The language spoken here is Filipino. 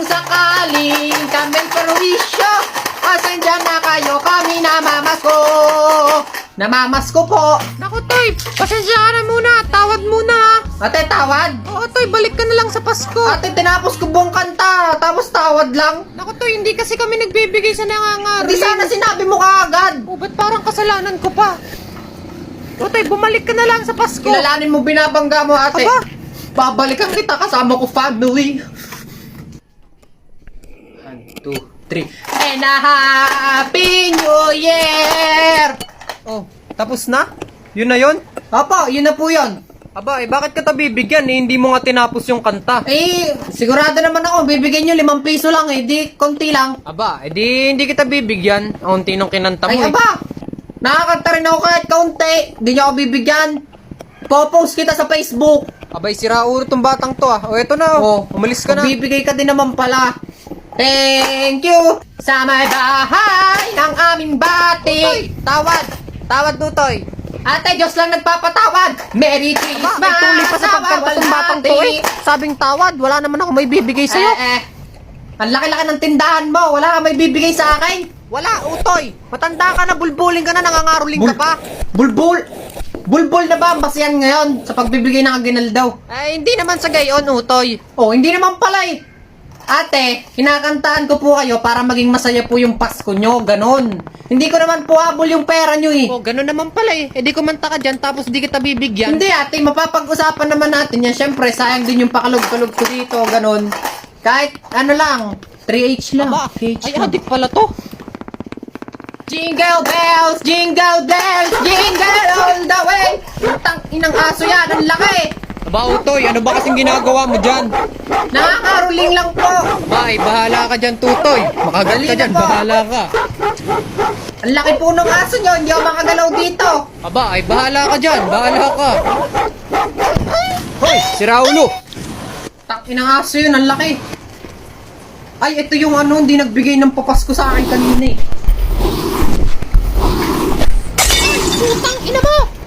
Kung sakaling kami perwisyo, asan dyan na kayo kami namamasko? Namamasko po. Naku, Toy, pasensya ka na muna. Tawad muna. Ate, tawad. Oo, Toy, balik ka na lang sa Pasko. Ate, tinapos ko buong kanta, tapos tawad lang. Naku, Toy, hindi kasi kami nagbibigay sa nangangaroling. Hindi sana sinabi mo kaagad. Oh, ba't parang kasalanan ko pa? O, Toy, bumalik ka na lang sa Pasko. Kilalanin mo, binabangga mo, ate. Aba. Babalikan kita kasama ko family. Two, three. And a happy new year! Oh, tapos na? Yun na yun? Opo, yun na po yun. Aba, eh, bakit ka bibigyan? Eh, hindi mo nga tinapos yung kanta. Eh, sigurado naman ako, bibigyan nyo limang piso lang eh, di konti lang. Aba, edi hindi kita bibigyan. Ang unti nung kinanta mo Ay, eh. aba! Nakakanta rin ako kahit kaunti. Di nyo ako bibigyan. Popost kita sa Facebook. Abay, sira ulo tong batang to ah. O, eto na. Oh, umalis ka na. Bibigay ka din naman pala. Thank you sa may bahay ng aming bati. Toy, tawad. Tawad, Tutoy. Ate, Diyos lang nagpapatawad. Merry Christmas. Aba, may tuli pa sa pagkanta tong batang to eh. Sabing tawad, wala naman ako may bibigay Eh, sa'yo. eh. Ang laki-laki ng tindahan mo. Wala kang may bibigay sa akin. Wala, Utoy. Matanda ka na, bulbuling ka na, nangangaroling ka pa. Bulbul. Bulbul na ba ang basihan ngayon sa pagbibigay ng aginaldaw? Eh, hindi naman sa gayon, Utoy. Oh, hindi naman pala eh. Ate, kinakantaan ko po kayo para maging masaya po yung Pasko nyo, ganun. Hindi ko naman po habol yung pera nyo eh. Oh, ganun naman pala eh. Eh, di kumanta ka dyan, tapos di kita bibigyan. Hindi ate, mapapag-usapan naman natin yan. Siyempre, sayang din yung pakalog-kalog ko dito, ganun. Kahit, ano lang, 3H lang. Aba, 3H ay, lang. adik pala to. Jingle bells, jingle bells, jingle all the way. Utang inang aso yan, ang laki. Bautoy, ano ba kasing ginagawa mo dyan? Nakakaruling lang po. Bay, bahala ka dyan, Tutoy. Makagat ka dyan, bahala ka. Ang laki po ng aso nyo, hindi ako makagalaw dito. Aba, ay bahala ka dyan, bahala ka. Hoy, si Raulo. Tak, inang aso yun, ang laki. Ay, ito yung ano, hindi nagbigay ng papasko sa akin kanina eh. Ay, putang ina mo!